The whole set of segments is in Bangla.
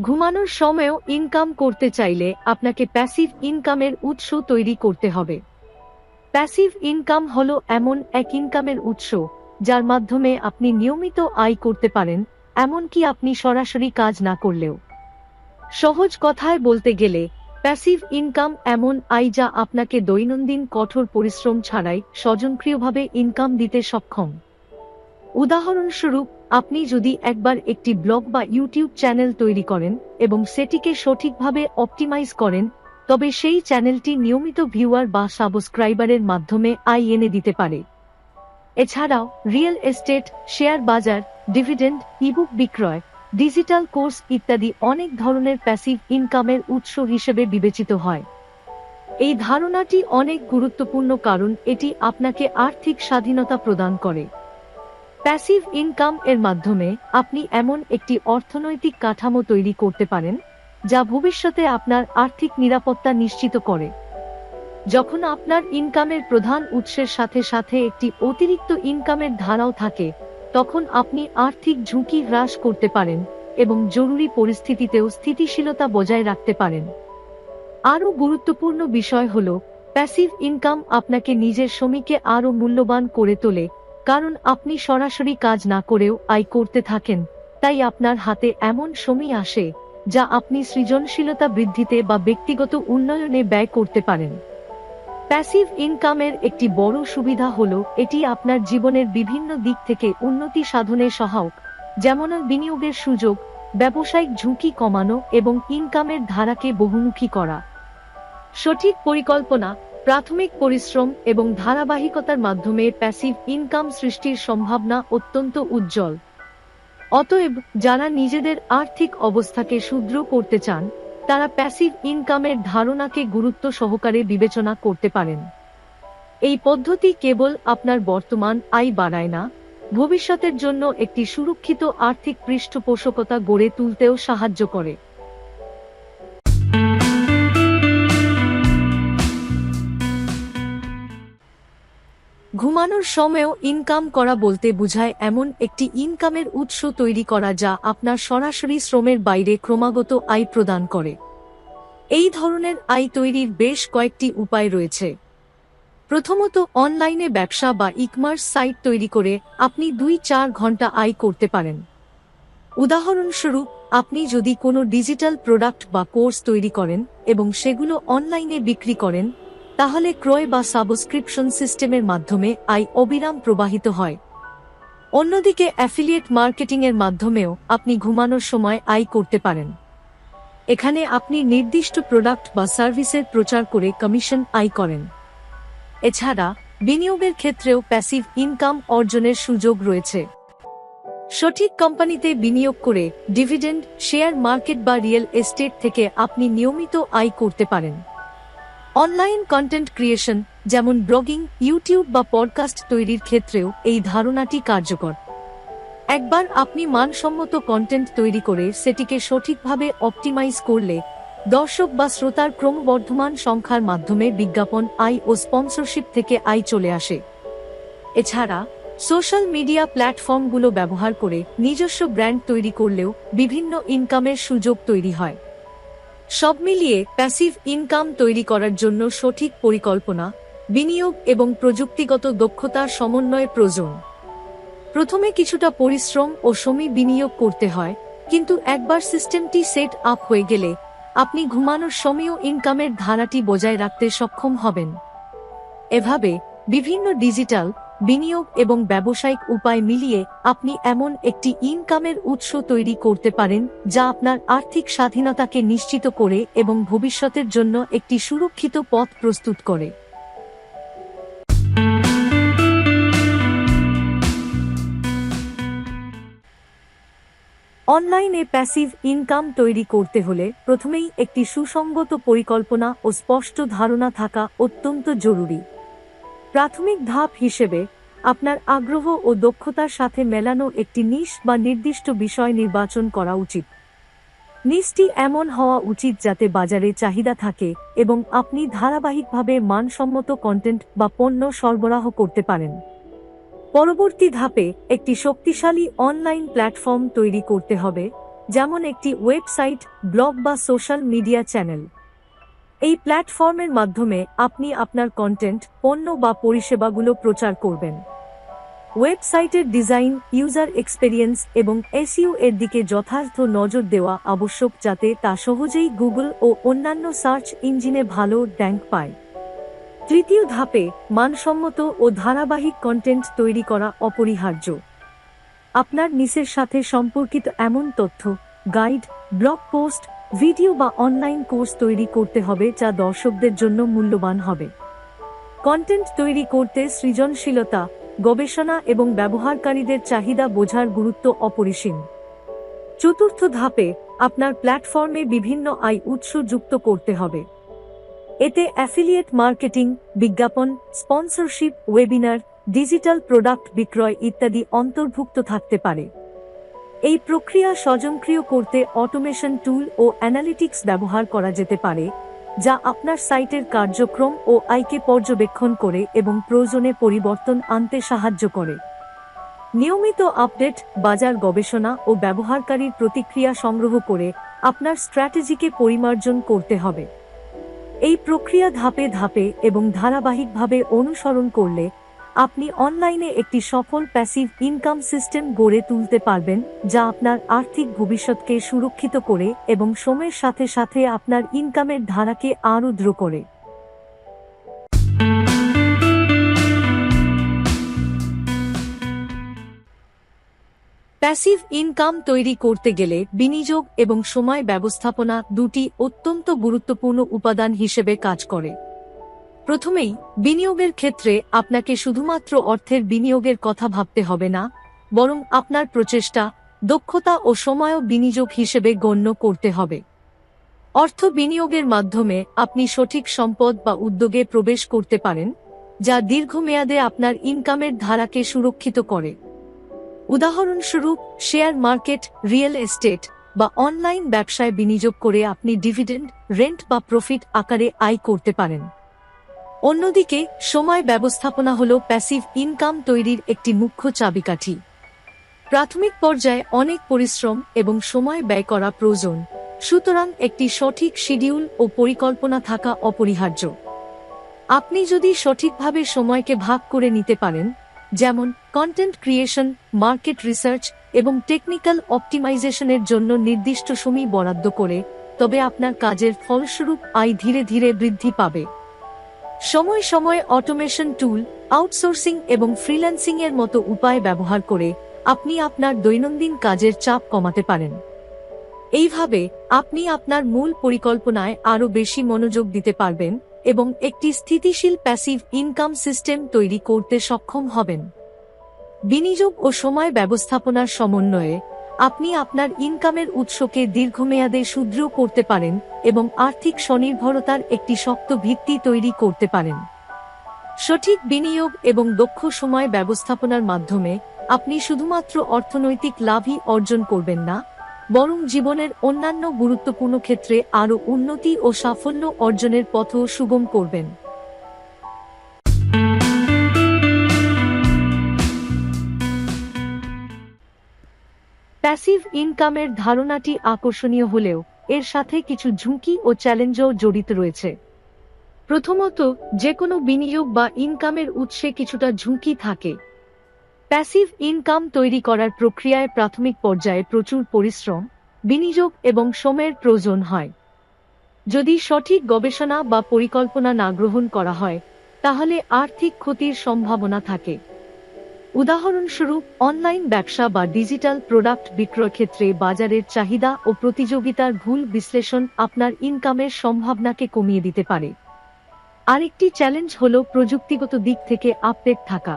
ঘুমানোর সময়ও ইনকাম করতে চাইলে আপনাকে প্যাসিভ ইনকামের উৎস তৈরি করতে হবে। প্যাসিভ ইনকাম হলো এমন এক ইনকামের উৎস, যার মাধ্যমে আপনি নিয়মিত আয় করতে পারেন, এমনকি আপনি সরাসরি কাজ না করলেও। সহজ কথায় বলতে গেলে প্যাসিভ ইনকাম এমন আয় যা আপনাকে দৈনন্দিন কঠোর পরিশ্রম ছাড়াই স্বজনক্রিয়ভাবে ইনকাম দিতে সক্ষম। উদাহরণস্বরূপ আপনি যদি একবার একটি ব্লগ বা ইউটিউব চ্যানেল তৈরি করেন এবং সেটিকে সঠিকভাবে অপটিমাইজ করেন, তবে সেই চ্যানেলটি নিয়মিত ভিউয়ার বা সাবস্ক্রাইবারের মাধ্যমে আয় এনে দিতে পারে। এছাড়াও, রিয়েল এস্টেট, শেয়ার বাজার, ডিভিডেন্ড, ইবুক বিক্রয়, ডিজিটাল কোর্স ইত্যাদি অনেক ধরনের প্যাসিভ ইনকামের উৎস হিসেবে বিবেচিত হয়। এই ধারণাটি অনেক গুরুত্বপূর্ণ কারণ এটি আপনাকে আর্থিক স্বাধীনতা প্রদান করে। প্যাসিভ ইনকাম এর মাধ্যমে আপনি এমন একটি অর্থনৈতিক কাঠামো তৈরি করতে পারেন, যা ভবিষ্যতে আপনার আর্থিক নিরাপত্তা নিশ্চিত করে। যখন আপনার ইনকামের প্রধান উৎসের সাথে সাথে একটি অতিরিক্ত ইনকামের ধারাও থাকে, তখন আপনি আর্থিক ঝুঁকি হ্রাস করতে পারেন এবং জরুরি পরিস্থিতিতেও স্থিতিশীলতা বজায় রাখতে পারেন। আরও গুরুত্বপূর্ণ বিষয় হল প্যাসিভ ইনকাম আপনাকে নিজের শ্রমিককে আরও মূল্যবান করে তোলে কারণ আপনি সরাসরি কাজ না করেও আয় করতে থাকেন, তাই আপনার হাতে এমন সময় আসে, যা আপনি সৃজনশীলতা বৃদ্ধিতে বা ব্যক্তিগত উন্নয়নে ব্যয় করতে পারেন। প্যাসিভ ইনকামের একটি বড় সুবিধা হল, এটি আপনার জীবনের বিভিন্ন দিক থেকে উন্নতি সাধনে সহায়ক, যেমন বিনিয়োগের সুযোগ, ব্যবসায়িক ঝুঁকি কমানো এবং ইনকামের ধারাকে বহুমুখী করা। সঠিক পরিকল্পনা প্রাথমিক পরিশ্রম এবং ধারাবাহিকতার মাধ্যমে প্যাসিভ ইনকাম সৃষ্টির সম্ভাবনা অত্যন্ত উজ্জ্বল। অতএব, যারা নিজেদের আর্থিক অবস্থাকে সুদৃঢ় করতে চান, তারা প্যাসিভ ইনকামের ধারণাকে গুরুত্ব সহকারে বিবেচনা করতে পারেন। এই পদ্ধতি কেবল আপনার বর্তমান আয় বাড়ায় না, ভবিষ্যতের জন্য একটি সুরক্ষিত আর্থিক পৃষ্ঠপোষকতা গড়ে তুলতেও সাহায্য করে। ঘুমানোর সময়ও ইনকাম করা বলতে বোঝায় এমন একটি ইনকামের উৎস তৈরি করা যা আপনার সরাসরি শ্রমের বাইরে ক্রমাগত আয় প্রদান করে। এই ধরনের আয় তৈরির বেশ কয়েকটি উপায় রয়েছে। প্রথমত অনলাইনে ব্যবসা বা ইকমার্স সাইট তৈরি করে আপনি দুই চার ঘণ্টা আয় করতে পারেন। উদাহরণস্বরূপ, আপনি যদি কোনো ডিজিটাল প্রোডাক্ট বা কোর্স তৈরি করেন এবং সেগুলো অনলাইনে বিক্রি করেন তাহলে ক্রয় বা সাবস্ক্রিপশন সিস্টেমের মাধ্যমে আয় অবিরাম প্রবাহিত হয়। অন্যদিকে অ্যাফিলিয়েট মার্কেটিংয়ের মাধ্যমেও আপনি ঘুমানোর সময় আয় করতে পারেন। এখানে আপনি নির্দিষ্ট প্রোডাক্ট বা সার্ভিসের প্রচার করে কমিশন আয় করেন। এছাড়া বিনিয়োগের ক্ষেত্রেও প্যাসিভ ইনকাম অর্জনের সুযোগ রয়েছে। সঠিক কোম্পানিতে বিনিয়োগ করে ডিভিডেন্ড, শেয়ার মার্কেট বা রিয়েল এস্টেট থেকে আপনি নিয়মিত আয় করতে পারেন। অনলাইন কন্টেন্ট ক্রিয়েশন যেমন ব্লগিং ইউটিউব বা পডকাস্ট তৈরির ক্ষেত্রেও এই ধারণাটি কার্যকর। একবার আপনি মানসম্মত কন্টেন্ট তৈরি করে সেটিকে সঠিকভাবে অপটিমাইজ করলে, দর্শক বা শ্রোতার ক্রমবর্ধমান সংখ্যার মাধ্যমে বিজ্ঞাপন, আয় ও স্পন্সরশিপ থেকে আয় চলে আসে। এছাড়া সোশ্যাল মিডিয়া প্ল্যাটফর্মগুলো ব্যবহার করে নিজস্ব ব্র্যান্ড তৈরি করলেও বিভিন্ন ইনকামের সুযোগ তৈরি হয়। সব মিলিয়ে প্যাসিভ ইনকাম তৈরি করার জন্য সঠিক পরিকল্পনা, বিনিয়োগ এবং প্রযুক্তিগত দক্ষতার সমন্বয় প্রয়োজন। প্রথমে কিছুটা পরিশ্রম ও সময় বিনিয়োগ করতে হয়, কিন্তু একবার সিস্টেমটি সেট আপ হয়ে গেলে আপনি ঘুমানোর সময়ও ইনকামের ধারাটি বজায় রাখতে সক্ষম হবেন। এভাবে বিভিন্ন ডিজিটাল বিনিয়োগ এবং ব্যবসায়িক উপায় মিলিয়ে আপনি এমন একটি ইনকামের উৎস তৈরি করতে পারেন, যা আপনার আর্থিক স্বাধীনতাকে নিশ্চিত করে এবং ভবিষ্যতের জন্য একটি সুরক্ষিত পথ প্রস্তুত করে। অনলাইনে প্যাসিভ ইনকাম তৈরি করতে হলে প্রথমেই একটি সুসংগত পরিকল্পনা ও স্পষ্ট ধারণা থাকা অত্যন্ত জরুরি। প্রাথমিক ধাপ হিসেবে, আপনার আগ্রহ ও দক্ষতার সাথে মেলানো একটি নিশ বা নির্দিষ্ট বিষয় নির্বাচন করা উচিত। নিশটি এমন হওয়া উচিত যাতে বাজারে চাহিদা থাকে এবং আপনি ধারাবাহিকভাবে মানসম্মত কন্টেন্ট বা পণ্য সরবরাহ করতে পারেন। পরবর্তী ধাপে একটি শক্তিশালী অনলাইন প্ল্যাটফর্ম তৈরি করতে হবে, যেমন একটি ওয়েবসাইট ব্লগ বা সোশ্যাল মিডিয়া চ্যানেল এই প্ল্যাটফর্মের মাধ্যমে আপনি আপনার কন্টেন্ট পণ্য বা পরিষেবাগুলো প্রচার করবেন। ওয়েবসাইটের ডিজাইন ইউজার এক্সপেরিয়েন্স এবং এসইউ এর দিকে যথার্থ নজর দেওয়া আবশ্যক যাতে তা সহজেই গুগল ও অন্যান্য সার্চ ইঞ্জিনে ভালো র্যাঙ্ক পায়। তৃতীয় ধাপে মানসম্মত ও ধারাবাহিক কন্টেন্ট তৈরি করা অপরিহার্য। আপনার নিসের সাথে সম্পর্কিত এমন তথ্য গাইড ব্লগ পোস্ট ভিডিও বা অনলাইন কোর্স তৈরি করতে হবে যা দর্শকদের জন্য মূল্যবান হবে। কন্টেন্ট তৈরি করতে সৃজনশীলতা, গবেষণা এবং ব্যবহারকারীদের চাহিদা বোঝার গুরুত্ব অপরিসীম। চতুর্থ ধাপে আপনার প্ল্যাটফর্মে বিভিন্ন আয় উৎস যুক্ত করতে হবে। এতে অ্যাফিলিয়েট মার্কেটিং, বিজ্ঞাপন, স্পন্সরশিপ, ওয়েবিনার, ডিজিটাল প্রোডাক্ট বিক্রয় ইত্যাদি অন্তর্ভুক্ত থাকতে পারে। এই প্রক্রিয়া স্বয়ংক্রিয় করতে অটোমেশন টুল ও অ্যানালিটিক্স ব্যবহার করা যেতে পারে, যা আপনার সাইটের কার্যক্রম ও আয়কে পর্যবেক্ষণ করে এবং প্রয়োজনে পরিবর্তন আনতে সাহায্য করে। নিয়মিত আপডেট, বাজার গবেষণা ও ব্যবহারকারীর প্রতিক্রিয়া সংগ্রহ করে আপনার স্ট্র্যাটেজিকে পরিমার্জন করতে হবে। এই প্রক্রিয়া ধাপে ধাপে এবং ধারাবাহিকভাবে অনুসরণ করলে আপনি অনলাইনে একটি সফল প্যাসিভ ইনকাম সিস্টেম গড়ে তুলতে পারবেন, যা আপনার আর্থিক ভবিষ্যৎকে সুরক্ষিত করে এবং সময়ের সাথে সাথে আপনার ইনকামের ধারাকে আরও দ্রুত করে। প্যাসিভ ইনকাম তৈরি করতে গেলে বিনিয়োগ এবং সময় ব্যবস্থাপনা দুটি অত্যন্ত গুরুত্বপূর্ণ উপাদান হিসেবে কাজ করে। প্রথমেই, বিনিয়োগের ক্ষেত্রে আপনাকে শুধুমাত্র অর্থের বিনিয়োগের কথা ভাবতে হবে না, বরং আপনার প্রচেষ্টা, দক্ষতা ও সময়ও বিনিয়োগ হিসেবে গণ্য করতে হবে। অর্থ বিনিয়োগের মাধ্যমে আপনি সঠিক সম্পদ বা উদ্যোগে প্রবেশ করতে পারেন, যা দীর্ঘমেয়াদে আপনার ইনকামের ধারাকে সুরক্ষিত করে। উদাহরণস্বরূপ, শেয়ার মার্কেট, রিয়েল এস্টেট বা অনলাইন ব্যবসায় বিনিয়োগ করে আপনি ডিভিডেন্ড, রেন্ট বা প্রফিট আকারে আয় করতে পারেন। অন্যদিকে, সময় ব্যবস্থাপনা হল প্যাসিভ ইনকাম তৈরির একটি মুখ্য চাবিকাঠি। প্রাথমিক পর্যায়ে অনেক পরিশ্রম এবং সময় ব্যয় করা প্রয়োজন। সুতরাং একটি সঠিক শিডিউল ও পরিকল্পনা থাকা অপরিহার্য। আপনি যদি সঠিকভাবে সময়কে ভাগ করে নিতে পারেন, যেমন কন্টেন্ট ক্রিয়েশন মার্কেট রিসার্চ এবং টেকনিক্যাল অপটিমাইজেশনের জন্য নির্দিষ্ট সময় বরাদ্দ করে, তবে আপনার কাজের ফলস্বরূপ আয় ধীরে ধীরে বৃদ্ধি পাবে। সময় সময় অটোমেশন টুল আউটসোর্সিং এবং ফ্রিল্যান্সিং এর মতো উপায় ব্যবহার করে আপনি আপনার দৈনন্দিন কাজের চাপ কমাতে পারেন। এইভাবে আপনি আপনার মূল পরিকল্পনায় আরও বেশি মনোযোগ দিতে পারবেন এবং একটি স্থিতিশীল প্যাসিভ ইনকাম সিস্টেম তৈরি করতে সক্ষম হবেন। বিনিয়োগ ও সময় ব্যবস্থাপনার সমন্বয়ে আপনি আপনার ইনকামের উৎসকে দীর্ঘমেয়াদে সুদৃঢ় করতে পারেন এবং আর্থিক স্বনির্ভরতার একটি শক্ত ভিত্তি তৈরি করতে পারেন। সঠিক বিনিয়োগ এবং দক্ষ সময় ব্যবস্থাপনার মাধ্যমে আপনি শুধুমাত্র অর্থনৈতিক লাভই অর্জন করবেন না, বরং জীবনের অন্যান্য গুরুত্বপূর্ণ ক্ষেত্রে আরও উন্নতি ও সাফল্য অর্জনের পথও সুগম করবেন। প্যাসিভ ইনকামের ধারণাটি আকর্ষণীয় হলেও, এর সাথে কিছু ঝুঁকি ও চ্যালেঞ্জও জড়িত রয়েছে। প্রথমত যে কোনো বিনিয়োগ বা ইনকামের উৎসে কিছুটা ঝুঁকি থাকে। প্যাসিভ ইনকাম তৈরি করার প্রক্রিয়ায় প্রাথমিক পর্যায়ে প্রচুর পরিশ্রম, বিনিয়োগ এবং সময়ের প্রয়োজন হয়। যদি সঠিক গবেষণা বা পরিকল্পনা না গ্রহণ করা হয়, তাহলে আর্থিক ক্ষতির সম্ভাবনা থাকে। উদাহরণস্বরূপ অনলাইন ব্যবসা বা ডিজিটাল প্রোডাক্ট বিক্রয় ক্ষেত্রে বাজারের চাহিদা ও প্রতিযোগিতার ভুল বিশ্লেষণ আপনার ইনকামের সম্ভাবনাকে কমিয়ে দিতে পারে। আরেকটি চ্যালেঞ্জ হল প্রযুক্তিগত দিক থেকে আপডেট থাকা।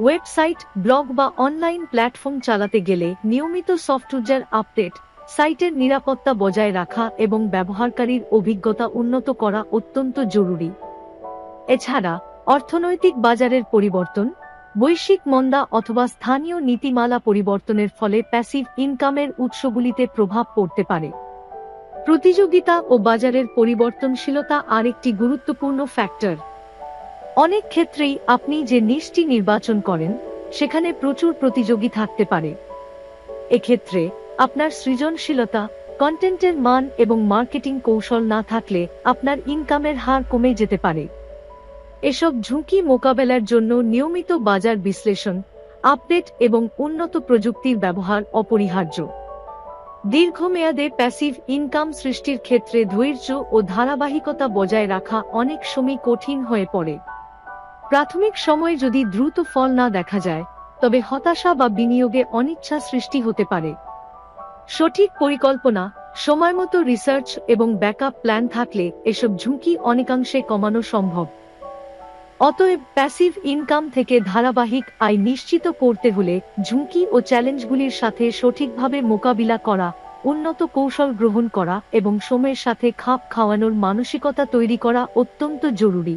ওয়েবসাইট ব্লগ বা অনলাইন প্ল্যাটফর্ম চালাতে গেলে নিয়মিত সফটওয়্যার আপডেট সাইটের নিরাপত্তা বজায় রাখা এবং ব্যবহারকারীর অভিজ্ঞতা উন্নত করা অত্যন্ত জরুরি। এছাড়া, অর্থনৈতিক বাজারের পরিবর্তন বৈশ্বিক মন্দা অথবা স্থানীয় নীতিমালা পরিবর্তনের ফলে প্যাসিভ ইনকামের উৎসগুলিতে প্রভাব পড়তে পারে। প্রতিযোগিতা ও বাজারের পরিবর্তনশীলতা আরেকটি গুরুত্বপূর্ণ ফ্যাক্টর। অনেক ক্ষেত্রেই আপনি যে নিশটি নির্বাচন করেন, সেখানে প্রচুর প্রতিযোগী থাকতে পারে। এক্ষেত্রে আপনার সৃজনশীলতা, কন্টেন্টের মান এবং মার্কেটিং কৌশল না থাকলে আপনার ইনকামের হার কমে যেতে পারে। এসব ঝুঁকি মোকাবেলার জন্য নিয়মিত বাজার বিশ্লেষণ, আপডেট এবং উন্নত প্রযুক্তির ব্যবহার অপরিহার্য। দীর্ঘমেয়াদে প্যাসিভ ইনকাম সৃষ্টির ক্ষেত্রে ধৈর্য ও ধারাবাহিকতা বজায় রাখা অনেক সময় কঠিন হয়ে পড়ে। প্রাথমিক সময়ে যদি দ্রুত ফল না দেখা যায়, তবে হতাশা বা বিনিয়োগে অনিচ্ছা সৃষ্টি হতে পারে। সঠিক পরিকল্পনা, সময়মতো রিসার্চ এবং ব্যাকআপ প্ল্যান থাকলে এসব ঝুঁকি অনেকাংশে কমানো সম্ভব। অতএব প্যাসিভ ইনকাম থেকে ধারাবাহিক আয় নিশ্চিত করতে হলে ঝুঁকি ও চ্যালেঞ্জগুলির সাথে সঠিকভাবে মোকাবিলা করা, উন্নত কৌশল গ্রহণ করা এবং সময়ের সাথে খাপ খাওয়ানোর মানসিকতা তৈরি করা অত্যন্ত জরুরি।